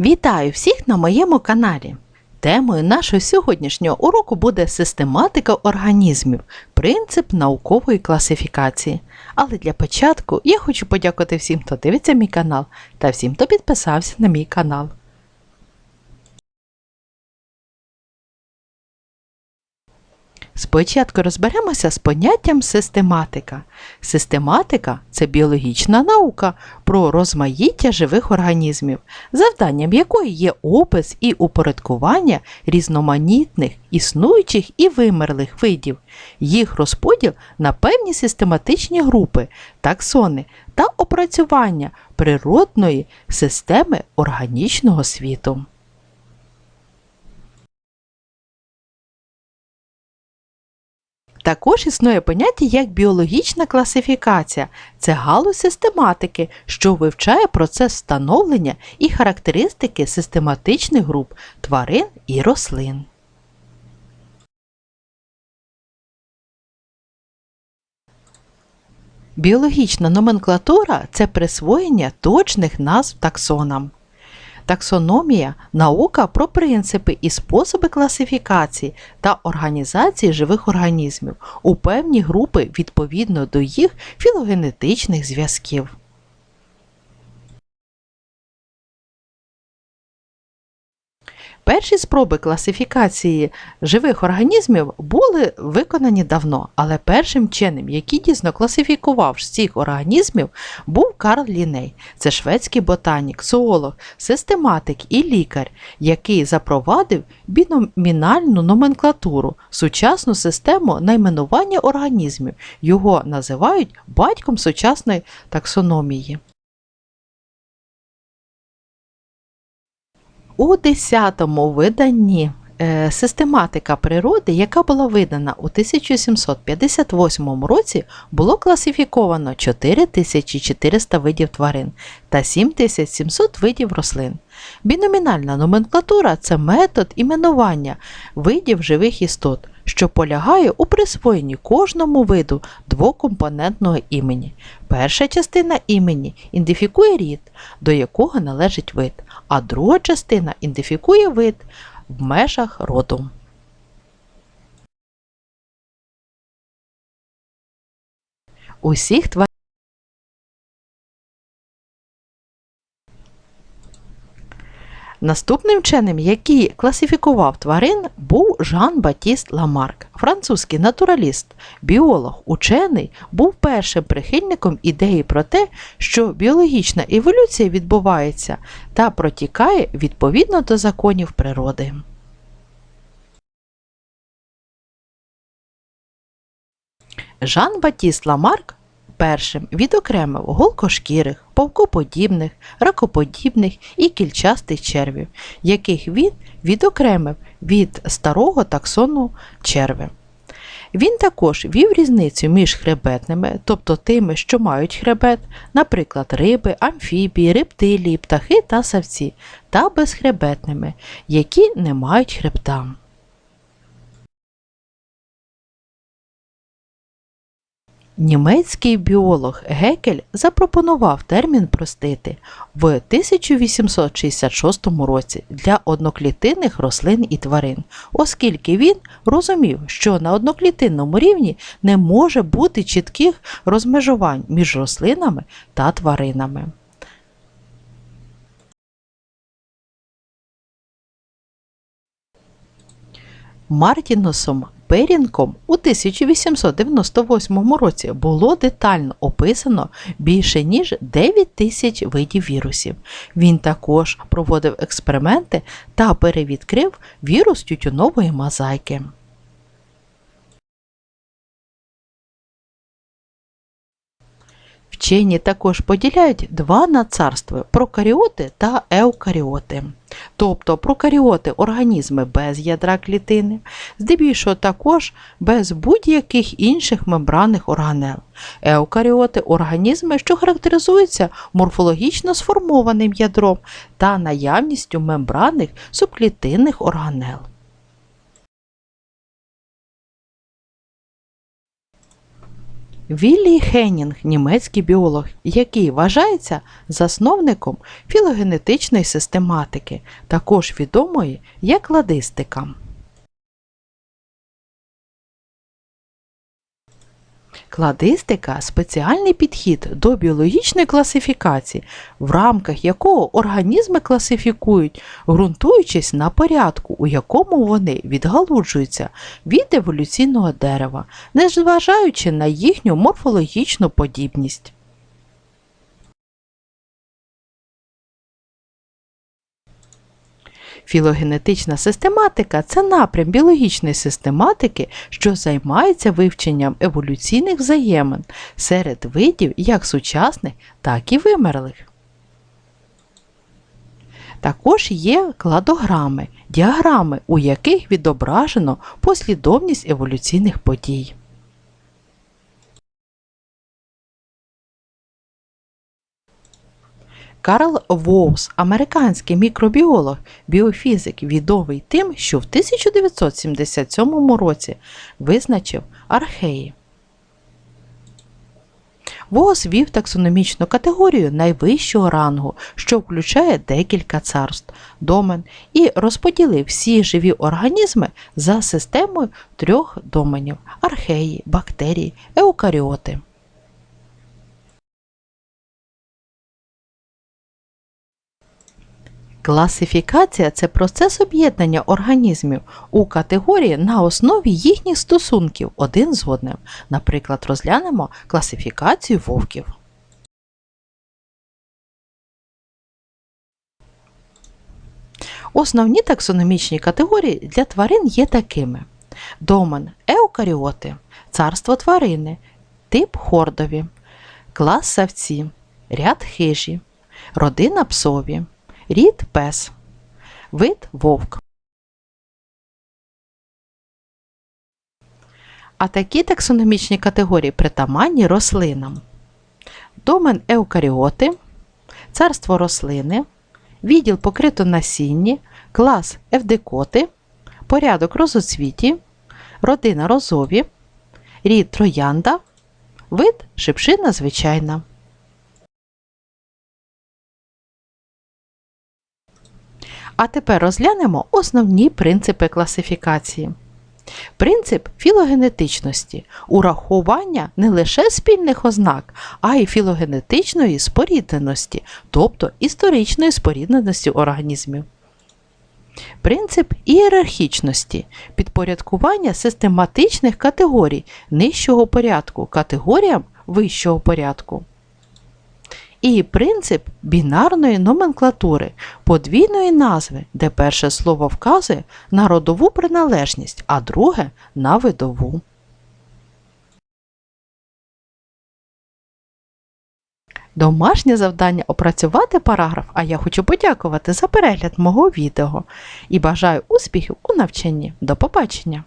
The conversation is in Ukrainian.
Вітаю всіх на моєму каналі. Темою нашого сьогоднішнього уроку буде систематика організмів, принцип наукової класифікації. Але для початку я хочу подякувати всім, хто дивиться мій канал, та всім, хто підписався на мій канал. Спочатку розберемося з поняттям систематика. Систематика це біологічна наука про розмаїття живих організмів, завданням якої є опис і упорядкування різноманітних, існуючих і вимерлих видів, їх розподіл на певні систематичні групи, таксони та опрацювання природної системи органічного світу. Також існує поняття як біологічна класифікація. Це галузь систематики, що вивчає процес становлення і характеристики систематичних груп тварин і рослин. Біологічна номенклатура це присвоєння точних назв таксонам. Таксономія наука про принципи і способи класифікації та організації живих організмів у певні групи відповідно до їх філогенетичних зв'язків. Перші спроби класифікації живих організмів були виконані давно, але першим вченим, який дійсно класифікував всіх організмів, був Карл Ліней. Це шведський ботанік, зоолог, систематик і лікар, який запровадив біномінальну номенклатуру, сучасну систему найменування організмів. Його називають батьком сучасної таксономії. У 10-му виданні е, Систематика природи, яка була видана у 1758 році, було класифіковано 4400 видів тварин та 7700 видів рослин. Біномінальна номенклатура це метод іменування видів живих істот, що полягає у присвоєнні кожному виду двокомпонентного імені. Перша частина імені ідентифікує рід, до якого належить вид, а друга частина ідентифікує вид в межах роду. Усіх тварин Наступним вченим, який класифікував тварин, був Жан Батіст Ламарк, французький натураліст, біолог, учений, був першим прихильником ідеї про те, що біологічна еволюція відбувається та протікає відповідно до законів природи. Жан Батіст Ламарк першим відокремив голкошкірих, павкоподібних, ракоподібних і кільчастих червів, яких він відокремив від старого таксону черви. Він також вів різницю між хребетними, тобто тими, що мають хребет, наприклад, риби, амфібії, рептилії, птахи та савці, та безхребетними, які не мають хребта. Німецький біолог Гекель запропонував термін простити в 1866 році для одноклітинних рослин і тварин, оскільки він розумів, що на одноклітинному рівні не може бути чітких розмежувань між рослинами та тваринами. Мартіносом Перінком у 1898 році було детально описано більше ніж 9 тисяч видів вірусів. Він також проводив експерименти та перевідкрив вірус тютюнової мозаїки. Вчені також поділяють два нацарства прокаріоти та еукаріоти. Тобто прокаріоти організми без ядра клітини, здебільшого також без будь-яких інших мембранних органел. Еукаріоти організми, що характеризуються морфологічно сформованим ядром та наявністю мембранних субклітинних органел. Віллі Хеннінг, німецький біолог, який вважається засновником філогенетичної систематики, також відомої як кладистика. Кладистика спеціальний підхід до біологічної класифікації, в рамках якого організми класифікують, ґрунтуючись на порядку, у якому вони відгалуджуються від еволюційного дерева, незважаючи на їхню морфологічну подібність. Філогенетична систематика це напрям біологічної систематики, що займається вивченням еволюційних взаємин серед видів як сучасних, так і вимерлих. Також є кладограми, діаграми, у яких відображено послідовність еволюційних подій. Карл Воус, американський мікробіолог, біофізик, відомий тим, що в 1977 році визначив археї. Воус вів таксономічну категорію найвищого рангу, що включає декілька царств, домен, і розподілив всі живі організми за системою трьох доменів археї, бактерії, еукаріоти. Класифікація це процес об'єднання організмів у категорії на основі їхніх стосунків один з одним. Наприклад, розглянемо класифікацію вовків. Основні таксономічні категорії для тварин є такими: домен еукаріоти, царство тварини, тип хордові, клас савці, ряд хижі, родина псові. Рід пес. Вид вовк. А такі таксономічні категорії притаманні рослинам. Домен еукаріоти, царство рослини, відділ покрито насінні, клас евдикоти, порядок розоцвіті, родина розові, рід троянда, вид шипшина звичайна. А тепер розглянемо основні принципи класифікації. Принцип філогенетичності урахування не лише спільних ознак, а й філогенетичної спорідненості, тобто історичної спорідненості організмів. Принцип ієрархічності підпорядкування систематичних категорій нижчого порядку категоріям вищого порядку і принцип бінарної номенклатури, подвійної назви, де перше слово вказує на родову приналежність, а друге на видову. Домашнє завдання опрацювати параграф, а я хочу подякувати за перегляд мого відео і бажаю успіхів у навчанні. До побачення!